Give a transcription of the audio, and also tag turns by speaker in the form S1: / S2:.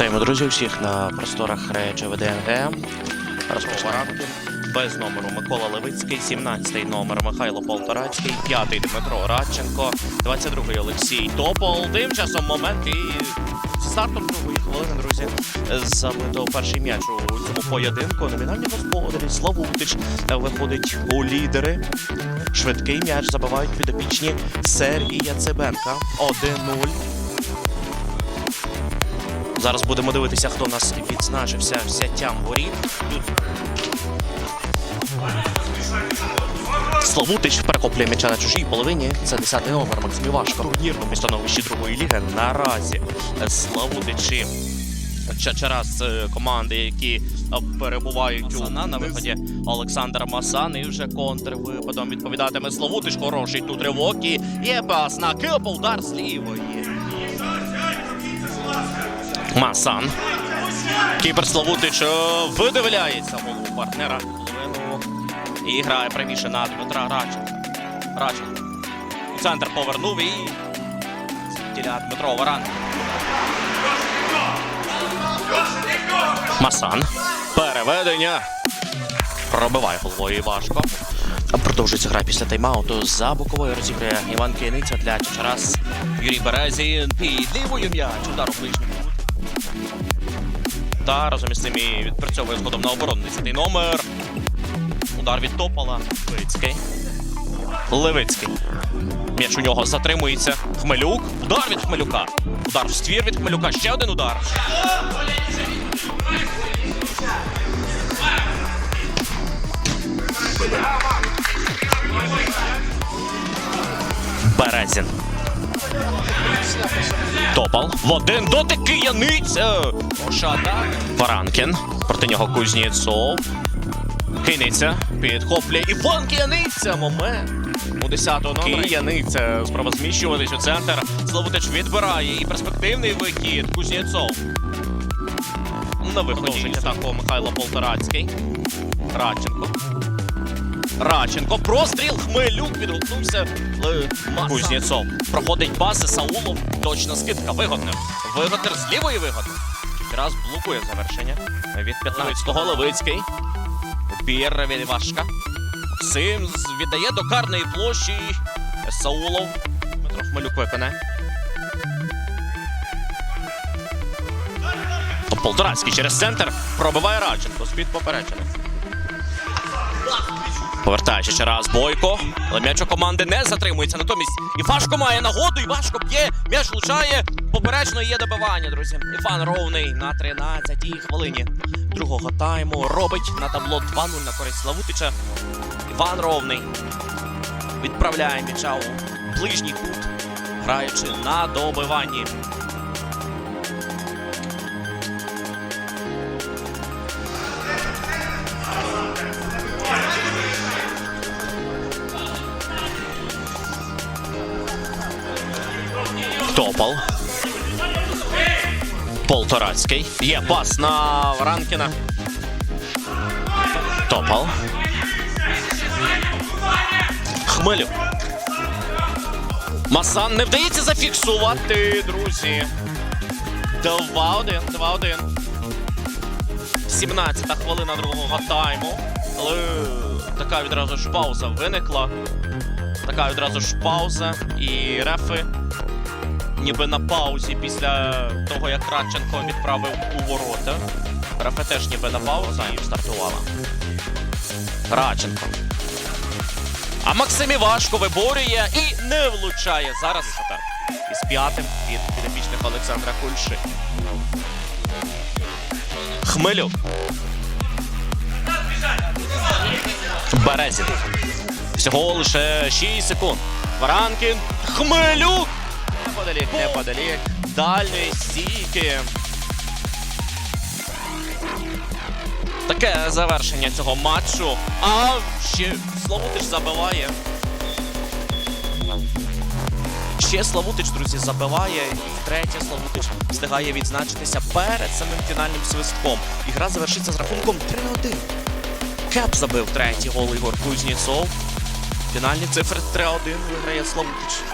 S1: Вітаємо, друзі, всіх на просторах речі ВДНГ. Розпочинаємо без номеру Микола Левицький, 17-й номер Михайло Полторацький, 5-й Дмитро Радченко, 22-й Олексій Топол. Тим часом момент і стартом другої хвилини, друзі, забито перший м'яч у цьому поєдинку. Номінальні господарі Славутич виходить у лідери. Швидкий м'яч забивають підопічні Сергія Цибенка. 1-0. Зараз будемо дивитися, хто нас відзначився взяттям воріт. Славутич перехоплює м'яча на чужій половині. Це 10-й номер Максим Івашко. Турнірному становищі другої ліги наразі Славутичі. Через е, команди, які е, перебувають у на виході Олександр Масан і вже контрвипадом відповідатиме Славутич. Хороший тут ривок і є пас на Кипл, удар з лівої. Масан. Кіпер Славутич видивляється голову партнера і грає правіше на Дмитра Радченка. Радченко. У центр повернув і тіля Дмитро Варан. Масан. Переведення. Пробиває головою важко. Продовжується гра після тайм-ауту. За боковою розіграє Іван Киниця для Чечерас. Юрій Березін під лівою м'яч. Удар у. Та разом із цим і відпрацьовує згодом на оборону. 10 номер. Удар від Топола. Левицький. Левицький. М'яч у нього затримується. Хмелюк. Удар від Хмелюка. Удар в ствір від Хмелюка. Ще один удар. Березін. Топал. В один дотик Кияниця. Ошата. Варанкін. Проти нього Кузнєцов. Киниця. Підхоплює Іван Кияниця. Момент. У 10-го номера Кияниця. Спроба зміщуватись у центр. Славутич відбирає. І перспективний вихід. Кузнєцов. На виході атаку Михайло Полторацький. Радченко. Радченко. Простріл. Хмелюк відгукнувся. Е, Кузнєцов. Проходить паси. Саулов. Точна скидка. Вигодним. Вигоднер з лівої вигодним. Раз блокує завершення. Від 15-го Левицький. Бір від Івашка. Сим віддає до карної площі. Саулов. Дмитро Хмелюк виконає. Полторацький через центр. Пробиває Радченко. З-під попередження. Повертаючи ще раз Бойко. Але м'яч у команди не затримується. Натомість Івашко має нагоду, Івашко б'є, м'яч влучає. Поперечно є добивання, друзі. Іван Ровний на 13-й хвилині другого тайму робить на табло 2-0 на користь Славутича. Іван Ровний відправляє м'яча у ближній кут, граючи на добиванні. Топал. Полторацький. Є пас на Варанкіна. Топал. Хмелюк. Масан не вдається зафіксувати, друзі. 2-1, 2-1. 17-та хвилина другого тайму. Але така відразу ж пауза виникла. Така відразу ж пауза. І рефи ніби на паузі після того, як Радченко відправив у ворота. Рефе теж ніби на паузі стартувала. Радченко. А Максим Івашко виборює і не влучає. Зараз атак. Із п'ятим від підопічних Олександра Кульши. Хмелюк. Березін. Всього лише 6 секунд. Варанкін. Хмелюк. Неподалік, неподалік. Дальньої стійки. Таке завершення цього матчу. А ще Славутич забиває. Ще Славутич, друзі, забиває. І втретє Славутич встигає відзначитися перед самим фінальним свистком. І гра завершиться з рахунком 3-1. Кеп забив третій гол Ігор Кузнєцов. Фінальні цифри 3-1 виграє Славутич.